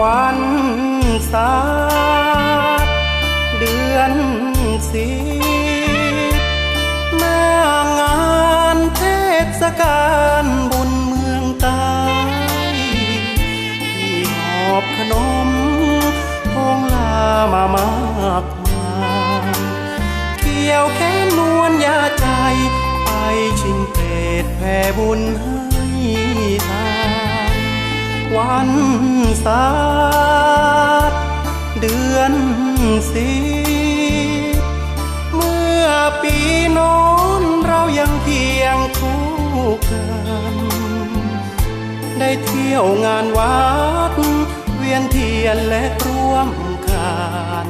วันสาดเดือนสีหน้างานเทศกาลบุญเมืองตายที่หอบขนมพงลามามากมายเกี่ยวแค้นนวลยาใจไปชิงเปรตแผ่บุญให้ วันศาสตร์เดือนสิเมื่อปีโน้นเรายังเพียงคู่กันได้เที่ยวงานวัด เวียนเทียนและร่วมกัน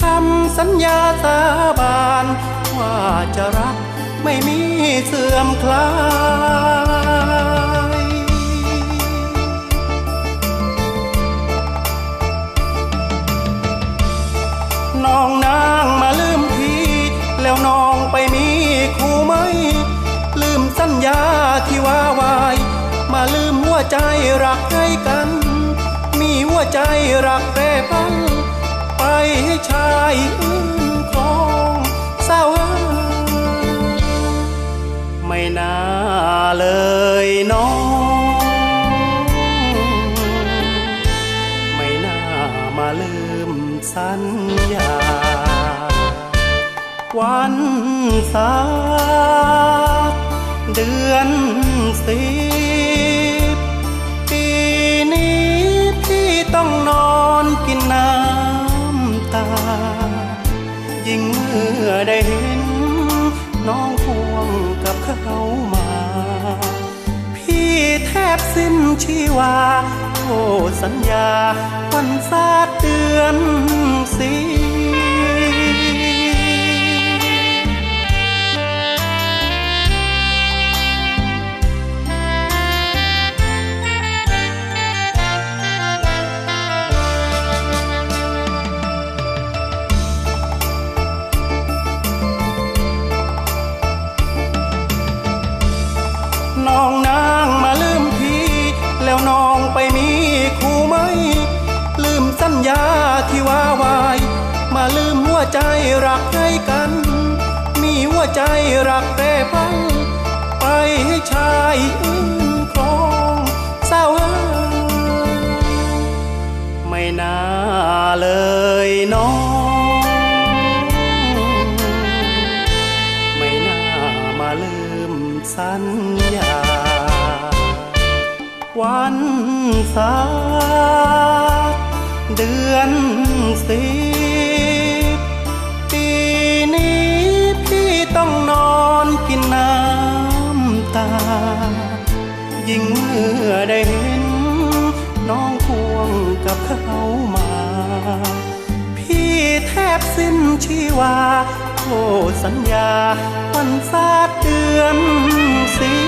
คำสัญญาสาบาน ว่าจะรักไม่มีเสื่อมคลาย น้องนางมาลืมพี่ แล้วน้องไปมีคู่ไหม ลืมสัญญาที่ว่าวาย มาลืมหัวใจรักให้กัน มีหัวใจรักแปรพันไปให้ชายอื่ สัญญา วันศาเดือนสิบปีนี้พี่ต้องนอนกินน้ำตา ยิ่งเมื่อได้เห็น น้องควงกับเขามา พี่แทบสิ้นชีวาโอ้สัญญาวันศา สัญญาที่ว่าไว้มาลืมหัวใจรักให้กัน มีหัวใจรักแปรพันไปให้ชายอื่นครองเศร้าเอ้ยไม่น่าเลยน้องไม่น่ามาลืมสัญญา วันศา เดือนสิบปีนี้พี่ต้องนอนกินน้ำตา ยิ่งเมื่อได้เห็น น้องควงกับเขามา พี่แทบสิ้นชีวาโอ้สัญญาวันศาสตร์เดือนสิ